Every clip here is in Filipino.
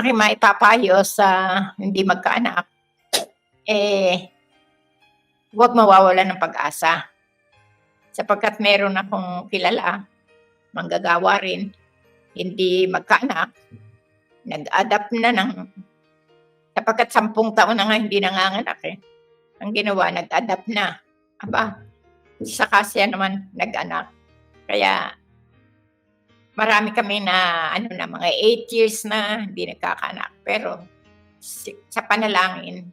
aking maipapayo sa hindi magkaanak, eh, huwag mawawala ng pag-asa. Sapagkat meron akong kilala, manggagawa rin, hindi magkaanak, nag-adapt na ng, sapagkat sampung taon na nga hindi nanganganak eh. Ang ginawa, nag-adapt na. Aba, saka siya naman nag-anak. Kaya, marami kami na, ano na, mga 8 years na hindi nagkakanak. Pero, sa panalangin,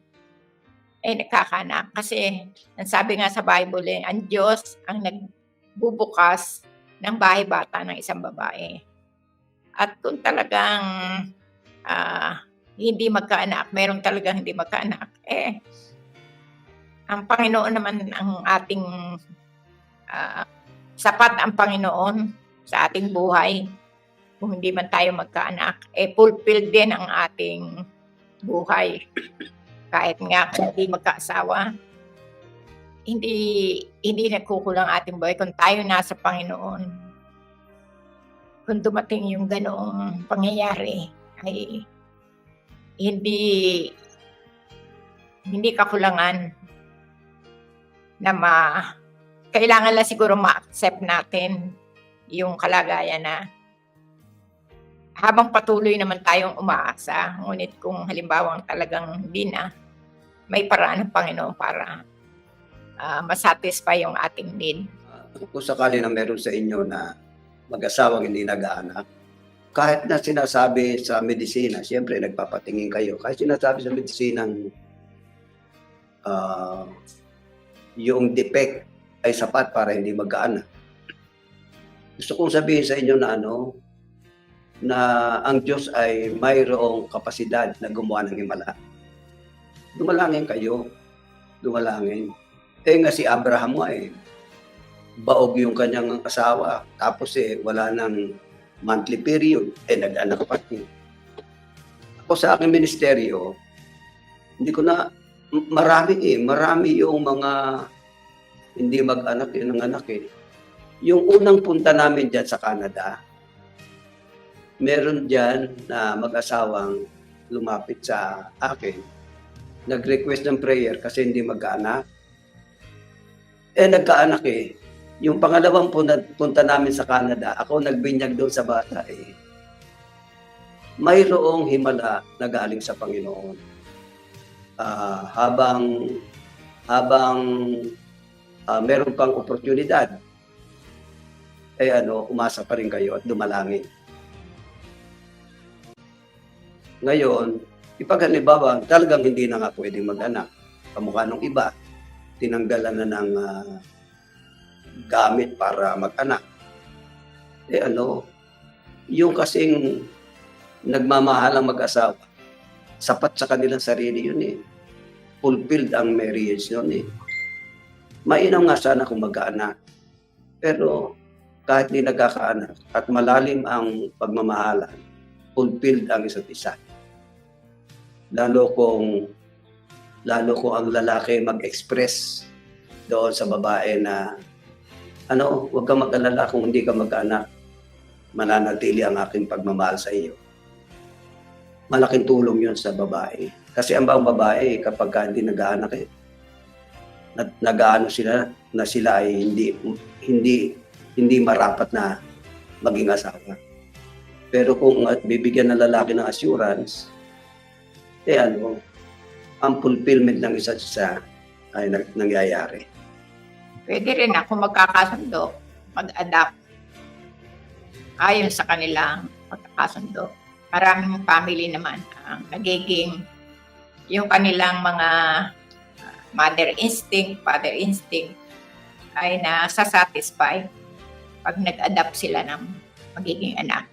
eh nagkakanak. Kasi, ang sabi nga sa Bible eh, ang Diyos ang nagbubukas ng bahay bata ng isang babae. At kung talagang ah, hindi magkaanak, meron talagang hindi magkaanak, eh, ang Panginoon naman ang ating ah, sapat ang Panginoon sa ating buhay. Kung hindi man tayo magkaanak, eh fulfilled din ang ating buhay. Kahit nga kung hindi magkaasawa, hindi hindi nagkukulang ating buhay kung tayo nasa Panginoon. Kung dumating yung ganoong pangyayari, ay hindi hindi kakulangan na ma kailangan lang siguro ma-accept natin yung kalagayan na habang patuloy naman tayong umaasa, ngunit kung halimbawa talagang hindi na, may paraan ng Panginoon para ah, masatisfy yung ating need. kung sakali na meron sa inyo na mag-asawang hindi nag-aanak, kahit na sinasabi sa medisina, siyempre nagpapatingin kayo, kahit sinasabi sa medisina ah, yung defect ay sapat para hindi mag-aanak. Gusto kong sabihin sa inyo na ano, na ang Diyos ay mayroong kapasidad na gumawa ng himala. Dumalangin kayo. Dumalangin. Eh nga si Abraham nga eh, baog yung kanyang asawa. Tapos eh, wala nang monthly period. Eh, nag-anak pa niya. Ako sa aking ministeryo, hindi ko na, marami eh, marami yung mga hindi mag-anak yun ng anak eh. Yung unang punta namin dyan sa Canada, meron dyan na mag-asawang lumapit sa akin, nag-request ng prayer kasi hindi mag-anak. Eh, nagkaanak eh. Yung pangalawang punta, punta namin sa Canada, ako nagbinyag doon sa bata eh. Mayroong himala na galing sa Panginoon. Ah, habang habang ah, meron pang oportunidad, eh ano, umasa pa rin kayo at dumalangin. Ngayon, ipag halimbawa, talagang hindi na nga pwedeng mag-anak. Kamukha nung iba, tinanggalan na ng ah, gamit para mag-anak. Eh ano, yung kasing nagmamahal ang mag-asawa, sapat sa kanilang sarili yun eh. Fulfilled ang marriage yun eh. Mainam nga sana kung mag-anak. Pero kahit di nagkakaanak at malalim ang pagmamahalan, fulfilled ang isa't isa. Lalo kung lalo kung ang lalaki mag-express doon sa babae na ano, huwag kang mag-alala kung hindi ka mag-anak. Mananatili ang aking pagmamahal sa iyo. Malaking tulong yun sa babae. Kasi ang bang babae, kapag ka hindi nag-aanak eh, nag- nag-aano sila na sila ay hindi hindi hindi marapat na maging asawa. Pero kung at bibigyan ng lalaki ng assurance, eh ano, ang fulfillment ng isa't isa ay nangyayari. Pwede rin ako magkakasundo, mag-adapt ayon sa kanilang magkakasundo. Maraming family naman ang nagiging yung kanilang mga ah, mother instinct, father instinct ay nasasatisfy pag nag-adapt sila ng magiging anak.